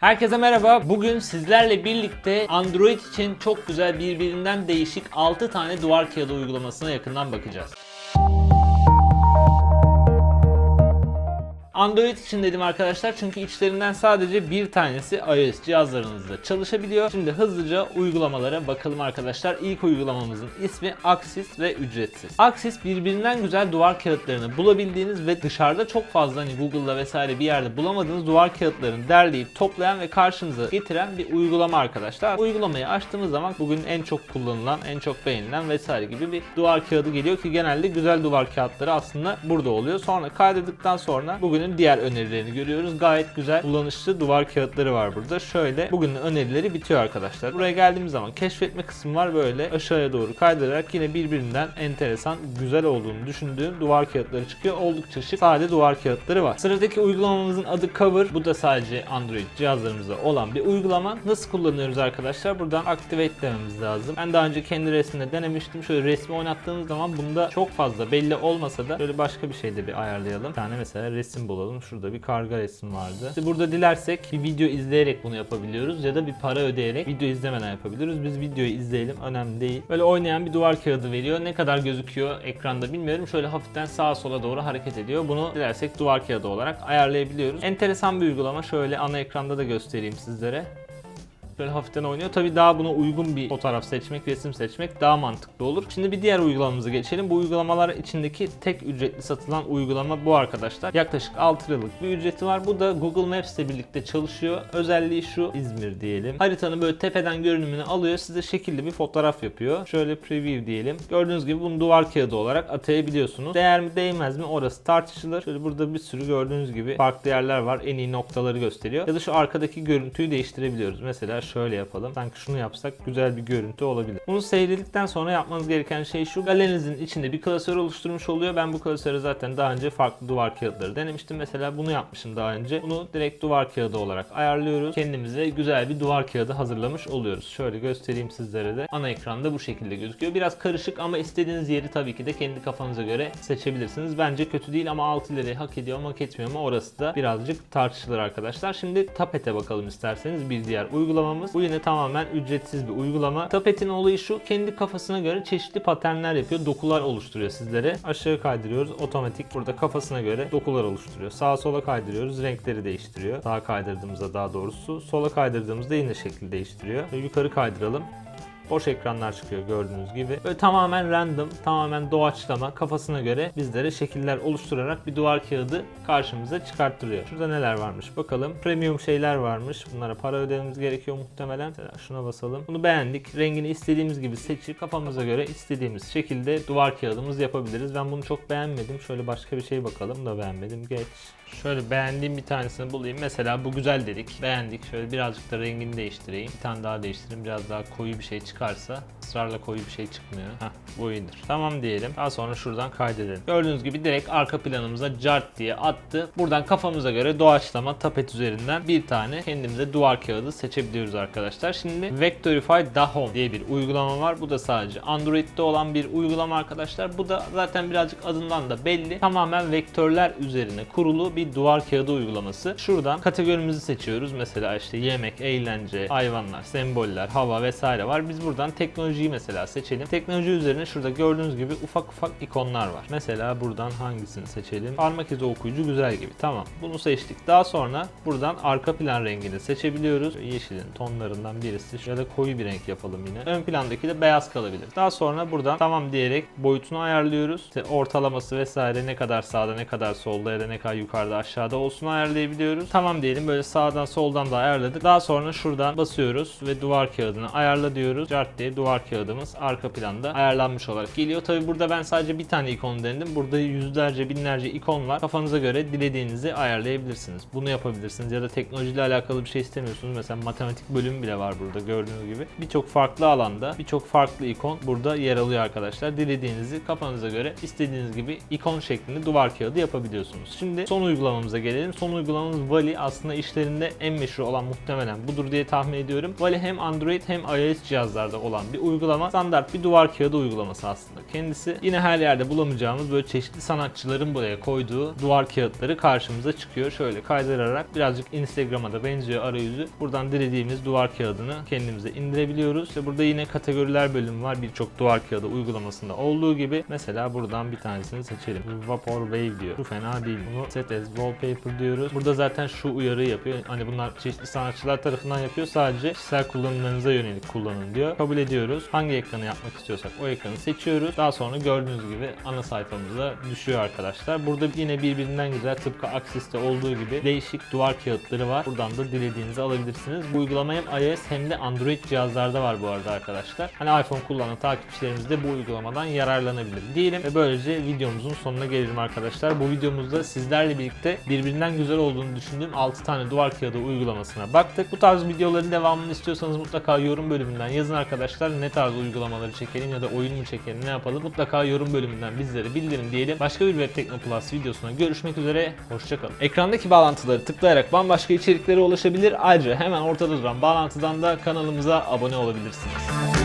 Herkese merhaba. Bugün sizlerle birlikte Android için çok güzel birbirinden değişik 6 tane duvar kağıdı uygulamasına yakından bakacağız. Android için dedim arkadaşlar çünkü içlerinden sadece bir tanesi iOS cihazlarınızda çalışabiliyor. Şimdi hızlıca uygulamalara bakalım arkadaşlar. İlk uygulamamızın ismi Axis ve ücretsiz. Axis birbirinden güzel duvar kağıtlarını bulabildiğiniz ve dışarıda çok fazla hani Google'da vesaire bir yerde bulamadığınız duvar kağıtlarını derleyip toplayan ve karşınıza getiren bir uygulama arkadaşlar. Uygulamayı açtığımız zaman bugün en çok kullanılan, en çok beğenilen vesaire gibi bir duvar kağıdı geliyor ki genelde güzel duvar kağıtları aslında burada oluyor. Sonra kaydettikten sonra bugünün diğer önerilerini görüyoruz. Gayet güzel kullanışlı duvar kağıtları var burada. Şöyle bugünün önerileri bitiyor arkadaşlar. Buraya geldiğimiz zaman keşfetme kısmı var böyle aşağıya doğru kaydırarak yine birbirinden enteresan, güzel olduğunu düşündüğüm duvar kağıtları çıkıyor. Oldukça şık sade duvar kağıtları var. Sıradaki uygulamamızın adı Cover. Bu da sadece Android cihazlarımızda olan bir uygulama. Nasıl kullanıyoruz arkadaşlar? Buradan activate dememiz lazım. Ben daha önce kendi resminde denemiştim. Şöyle resmi oynattığımız zaman bunda çok fazla belli olmasa da böyle başka bir şey de bir ayarlayalım. Bir tane mesela resim bulalım. Şurada bir karga resim vardı. İşte burada dilersek bir video izleyerek bunu yapabiliyoruz ya da bir para ödeyerek video izlemeden yapabiliyoruz. Biz videoyu izleyelim. Önemli değil. Böyle oynayan bir duvar kağıdı veriyor. Ne kadar gözüküyor ekranda bilmiyorum. Şöyle hafiften sağa sola doğru hareket ediyor. Bunu dilersek duvar kağıdı olarak ayarlayabiliyoruz. Enteresan bir uygulama. Şöyle ana ekranda da göstereyim sizlere. Böyle hafiften oynuyor. Tabii daha buna uygun bir fotoğraf seçmek, resim seçmek daha mantıklı olur. Şimdi bir diğer uygulamamıza geçelim. Bu uygulamalar içindeki tek ücretli satılan uygulama bu arkadaşlar. Yaklaşık 6 liralık bir ücreti var. Bu da Google Maps ile birlikte çalışıyor. Özelliği şu İzmir diyelim. Haritanın böyle tepeden görünümünü alıyor. Size şekilli bir fotoğraf yapıyor. Şöyle preview diyelim. Gördüğünüz gibi bunu duvar kağıdı olarak atayabiliyorsunuz. Değer mi değmez mi orası tartışılır. Şöyle burada bir sürü gördüğünüz gibi farklı yerler var. En iyi noktaları gösteriyor. Ya da şu arkadaki görüntüyü değiştirebiliyoruz. Mesela şöyle yapalım. Sanki şunu yapsak güzel bir görüntü olabilir. Bunu seyredildikten sonra yapmanız gereken şey şu. Galerinizin içinde bir klasör oluşturmuş oluyor. Ben bu klasörü zaten daha önce farklı duvar kağıtları denemiştim. Mesela bunu yapmışım daha önce. Bunu direkt duvar kağıdı olarak ayarlıyoruz. Kendimize güzel bir duvar kağıdı hazırlamış oluyoruz. Şöyle göstereyim sizlere de. Ana ekranda bu şekilde gözüküyor. Biraz karışık ama istediğiniz yeri tabii ki de kendi kafanıza göre seçebilirsiniz. Bence kötü değil ama 6 lirayı hak ediyor mu hak etmiyor mu orası da birazcık tartışılır arkadaşlar. Şimdi Tapet'e bakalım isterseniz bir diğer uygulamamız. Bu yine tamamen ücretsiz bir uygulama. Tapet'in olayı şu. Kendi kafasına göre çeşitli paternler yapıyor. Dokular oluşturuyor sizlere. Aşağı kaydırıyoruz. Otomatik burada kafasına göre dokular oluşturuyor. Sağa sola kaydırıyoruz. Renkleri değiştiriyor. Sağa kaydırdığımızda daha doğrusu. Sola kaydırdığımızda yine şekil değiştiriyor. Yukarı kaydıralım boş ekranlar çıkıyor gördüğünüz gibi. Böyle tamamen random, tamamen doğaçlama kafasına göre bizlere şekiller oluşturarak bir duvar kağıdı karşımıza çıkarttırıyor. Şurada neler varmış bakalım. Premium şeyler varmış. Bunlara para ödememiz gerekiyor muhtemelen. Mesela şuna basalım. Bunu beğendik. Rengini istediğimiz gibi seçip kafamıza göre istediğimiz şekilde duvar kağıdımızı yapabiliriz. Ben bunu çok beğenmedim. Şöyle başka bir şey bakalım. Bunu da beğenmedim. Geç. Şöyle beğendiğim bir tanesini bulayım. Mesela bu güzel dedik. Beğendik. Şöyle birazcık da rengini değiştireyim. Bir tane daha değiştireyim. Biraz daha koyu bir şey çıkarsa. ısrarla koyu bir şey çıkmıyor. Heh bu. Tamam diyelim. Daha sonra şuradan kaydedelim. Gördüğünüz gibi direkt arka planımıza cart diye attı. Buradan kafamıza göre doğaçlama tapet üzerinden bir tane kendimize duvar kağıdı seçebiliyoruz arkadaşlar. Şimdi Vectorify Dahome diye bir uygulama var. Bu da sadece Android'de olan bir uygulama arkadaşlar. Bu da zaten birazcık adından da belli. Tamamen vektörler üzerine kurulu bir duvar kağıdı uygulaması. Şuradan kategorimizi seçiyoruz. Mesela işte yemek, eğlence, hayvanlar, semboller, hava vesaire var. Biz buradan teknolojiyi mesela seçelim. Teknoloji üzerine şurada gördüğünüz gibi ufak ufak ikonlar var. Mesela buradan hangisini seçelim? Parmak izi okuyucu güzel gibi. Tamam. Bunu seçtik. Daha sonra buradan arka plan rengini seçebiliyoruz. Yeşilin tonlarından birisi ya da koyu bir renk yapalım yine. Ön plandaki de beyaz kalabilir. Daha sonra buradan tamam diyerek boyutunu ayarlıyoruz. İşte ortalaması vesaire ne kadar sağda ne kadar solda ya da ne kadar yukarıda aşağıda olsun ayarlayabiliyoruz. Tamam diyelim böyle sağdan soldan da ayarladık. Daha sonra şuradan basıyoruz ve duvar kağıdını ayarla diyoruz. Cart diye duvar kağıdımız arka planda ayarlanmış olarak geliyor. Tabi burada ben sadece bir tane ikon denedim. Burada yüzlerce binlerce ikon var. Kafanıza göre dilediğinizi ayarlayabilirsiniz. Bunu yapabilirsiniz ya da teknolojiyle alakalı bir şey istemiyorsunuz. Mesela matematik bölümü bile var burada gördüğünüz gibi. Birçok farklı alanda birçok farklı ikon burada yer alıyor arkadaşlar. Dilediğinizi kafanıza göre istediğiniz gibi ikon şeklinde duvar kağıdı yapabiliyorsunuz. Şimdi son uygulamamıza gelelim. Son uygulamamız Vali. Aslında işlerinde en meşhur olan muhtemelen budur diye tahmin ediyorum. Vali hem Android hem iOS cihazlarda olan bir uygulama. Standart bir duvar kağıdı uygulaması aslında kendisi. Yine her yerde bulamayacağımız böyle çeşitli sanatçıların buraya koyduğu duvar kağıtları karşımıza çıkıyor. Şöyle kaydırarak birazcık Instagram'a da benziyor arayüzü. Buradan dilediğimiz duvar kağıdını kendimize indirebiliyoruz. İşte burada yine kategoriler bölümü var. Birçok duvar kağıdı uygulamasında olduğu gibi. Mesela buradan bir tanesini seçelim. Vapor Wave diyor. Bu fena değil. Bunu set as wallpaper diyoruz. Burada zaten şu uyarı yapıyor. Hani bunlar çeşitli sanatçılar tarafından yapıyor. Sadece kişisel kullanımlarınıza yönelik kullanın diyor. Kabul ediyoruz. Hangi ekranı yapmak istiyorsak o ekranı seçiyoruz. Daha sonra gördüğünüz gibi ana sayfamıza düşüyor arkadaşlar. Burada yine birbirinden güzel tıpkı Axis'te olduğu gibi değişik duvar kağıtları var. Buradan da dilediğinizi alabilirsiniz. Bu uygulama hem iOS hem de Android cihazlarda var bu arada arkadaşlar. Hani iPhone kullanan takipçilerimiz de bu uygulamadan yararlanabilir diyelim ve böylece videomuzun sonuna gelelim arkadaşlar. Bu videomuzda sizlerle birlikte birbirinden güzel olduğunu düşündüğüm 6 tane duvar kağıdı uygulamasına baktık. Bu tarz videoların devamını istiyorsanız mutlaka yorum bölümünden yazın arkadaşlar. Ne tarz uygulamaları çekelim ya da oyun mu çekelim ne yapalım. Mutlaka yorum bölümünden bizlere bildirin diyelim. Başka bir Web Tekno Plus videosuna görüşmek üzere. Hoşçakalın. Ekrandaki bağlantıları tıklayarak bambaşka içeriklere ulaşabilir. Ayrıca hemen ortada duran bağlantıdan da kanalımıza abone olabilirsiniz.